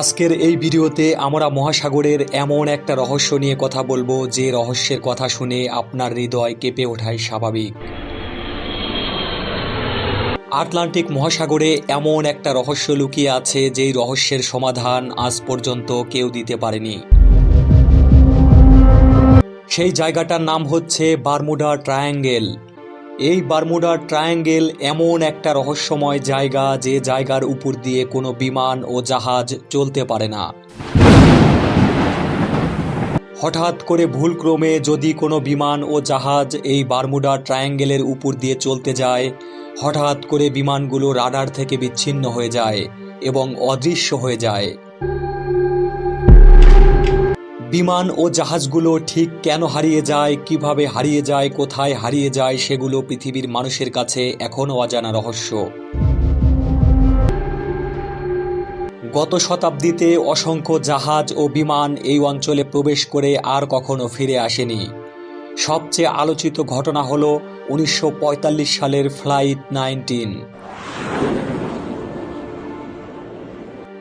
আজকের এই ভিডিওতে আমরা মহাসাগরের এমন একটা রহস্য নিয়ে কথা বলব, যে রহস্যের কথা শুনে আপনার হৃদয় কেঁপে ওঠাই স্বাভাবিক। আটলান্টিক মহাসাগরে এমন একটা রহস্য লুকিয়ে আছে, যেই রহস্যের সমাধান আজ পর্যন্ত কেউ দিতে পারেনি। সেই জায়গাটার নাম হচ্ছে বারমুডা ট্রায়াঙ্গেল। এই বারমুডা ট্রায়াঙ্গেল এমন একটা রহস্যময় জায়গা যে জায়গার উপর দিয়ে কোনো বিমান ও জাহাজ চলতে পারে না। হঠাৎ করে ভুলক্রমে যদি কোনো বিমান ও জাহাজ এই বারমুডা ট্রায়াঙ্গেলের উপর দিয়ে চলতে যায়, হঠাৎ করে বিমানগুলো রাডার থেকে বিচ্ছিন্ন হয়ে যায় এবং অদৃশ্য হয়ে যায়। বিমান ও জাহাজগুলো ঠিক কেন হারিয়ে যায়, কীভাবে হারিয়ে যায়, কোথায় হারিয়ে যায়, সেগুলো পৃথিবীর মানুষের কাছে এখনও অজানা রহস্য। গত শতাব্দীতে অসংখ্য জাহাজ ও বিমান এই অঞ্চলে প্রবেশ করে আর কখনো ফিরে আসেনি। সবচেয়ে আলোচিত ঘটনা হল উনিশশো পঁয়তাল্লিশ সালের ফ্লাইট নাইনটিন।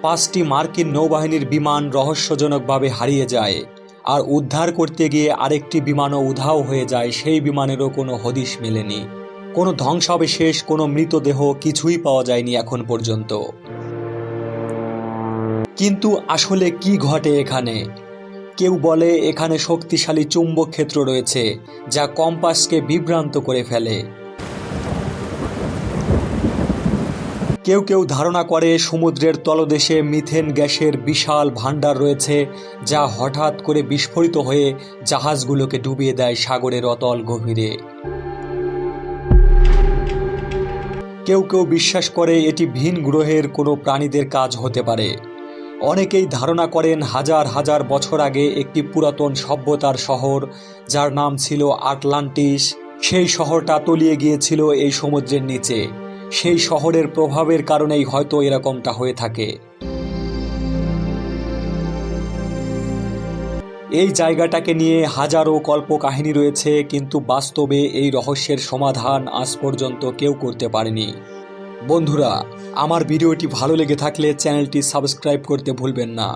পাঁচটি মার্কিন নৌবাহিনীর বিমান রহস্যজনকভাবে হারিয়ে যায়, আর উদ্ধার করতে গিয়ে আরেকটি বিমানও উধাও হয়ে যায়, সেই বিমানেরও কোনো হদিশ মেলেনি। কোনো ধ্বংসাবশেষ, কোনো মৃতদেহ কিছুই পাওয়া যায়নি এখন পর্যন্ত। কিন্তু আসলে কি ঘটে এখানে? কেউ বলে এখানে শক্তিশালী চুম্বক ক্ষেত্র রয়েছে, যা কম্পাসকে বিভ্রান্ত করে ফেলে। কেউ কেউ ধারণা করে সমুদ্রের তলদেশে মিথেন গ্যাসের বিশাল ভাণ্ডার রয়েছে, যা হঠাৎ করে বিস্ফোরিত হয়ে জাহাজগুলোকে ডুবিয়ে দেয় সাগরের অতল গভীরে। কেউ কেউ বিশ্বাস করে এটি ভিন গ্রহের কোনো প্রাণীদের কাজ হতে পারে। অনেকেই ধারণা করেন হাজার হাজার বছর আগে একটি পুরাতন সভ্যতার শহর, যার নাম ছিল আটলান্টিস, সেই শহরটা তলিয়ে গিয়েছিল এই সমুদ্রের নিচে। সেই শহরের প্রভাবের কারণেই হয়তো এরকমটা হয়ে থাকে। এই জায়গাটাকে নিয়ে হাজারো কল্পকাহিনী রয়েছে, কিন্তু বাস্তবে এই রহস্যের সমাধান আজ পর্যন্ত কেউ করতে পারেনি। বন্ধুরা, আমার ভিডিওটি ভালো লেগে থাকলে চ্যানেলটি সাবস্ক্রাইব করতে ভুলবেন না।